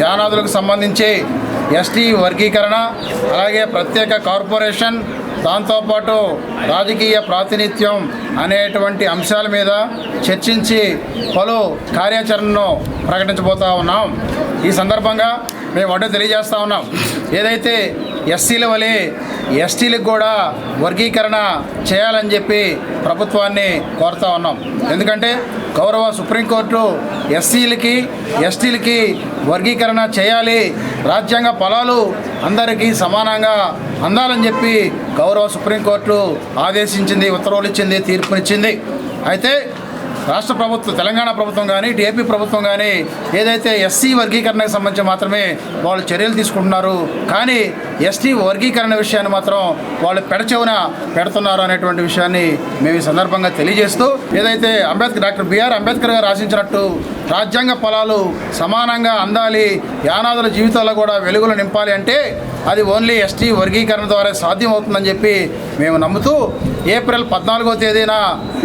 యానాదులకు సంబంధించి ఎస్టీ వర్గీకరణ అలాగే ప్రత్యేక కార్పొరేషన్ దాంతోపాటు రాజకీయ ప్రాతినిధ్యం అనేటువంటి అంశాల మీద చర్చించి పలు కార్యాచరణను ప్రకటించబోతా ఉన్నాం. ఈ సందర్భంగా మేము ఒకటే తెలియజేస్తా ఉన్నాం. ఏదైతే ఎస్సీల వలె ఎస్టీలకు కూడా వర్గీకరణ చేయాలని చెప్పి ప్రభుత్వాన్ని కోరుతా ఉన్నాం. ఎందుకంటే గౌరవ సుప్రీంకోర్టు ఎస్సీలకి ఎస్టీలకి వర్గీకరణ చేయాలి. రాజ్యాంగ పొలాలు అందరికీ సమానంగా అందాలని చెప్పి గౌరవ సుప్రీంకోర్టు ఆదేశించింది ఉత్తర్వులు ఇచ్చింది తీర్పునిచ్చింది. అయితే రాష్ట్ర ప్రభుత్వం తెలంగాణ ప్రభుత్వం కానీ ఏపీ ప్రభుత్వం కానీ ఏదైతే ఎస్సీ వర్గీకరణకు సంబంధించి మాత్రమే వాళ్ళు చర్యలు తీసుకుంటున్నారు కానీ ఎస్టీ వర్గీకరణ విషయాన్ని మాత్రం వాళ్ళు పెడచెవున పెడుతున్నారు అనేటువంటి విషయాన్ని మేము ఈ సందర్భంగా తెలియజేస్తూ ఏదైతే అంబేద్కర్ డాక్టర్ బిఆర్ అంబేద్కర్ గారు ఆశించినట్టు రాజ్యాంగ ఫలాలు సమానంగా అందాలి యానాదుల జీవితాల్లో కూడా వెలుగులు నింపాలి అంటే అది ఓన్లీ ఎస్టీ వర్గీకరణ ద్వారా సాధ్యమవుతుందని చెప్పి మేము నమ్ముతూ ఏప్రిల్ పద్నాలుగో తేదీన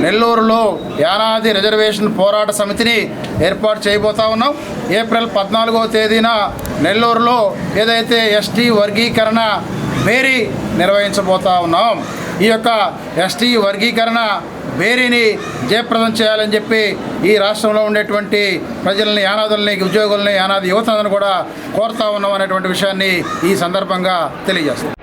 నెల్లూరులో యానాది రిజర్వేషన్ పోరాట సమితిని ఏర్పాటు చేయబోతా ఉన్నాం. ఏప్రిల్ పద్నాలుగో తేదీన నెల్లూరులో ఏదైతే ఎస్టీ వర్గీకరణ మేరీ నిర్వహించబోతా ఉన్నాం. ఈ యొక్క ఎస్టీ వర్గీకరణ బేరీని జయప్రదం చేయాలని చెప్పి ఈ రాష్ట్రంలో ఉండేటువంటి ప్రజల్ని యానాదుల్ని ఉద్యోగుల్ని యానాది యువతను కూడా కోరుతా ఉన్నాం అనేటువంటి విషయాన్ని ఈ సందర్భంగా తెలియజేస్తాం.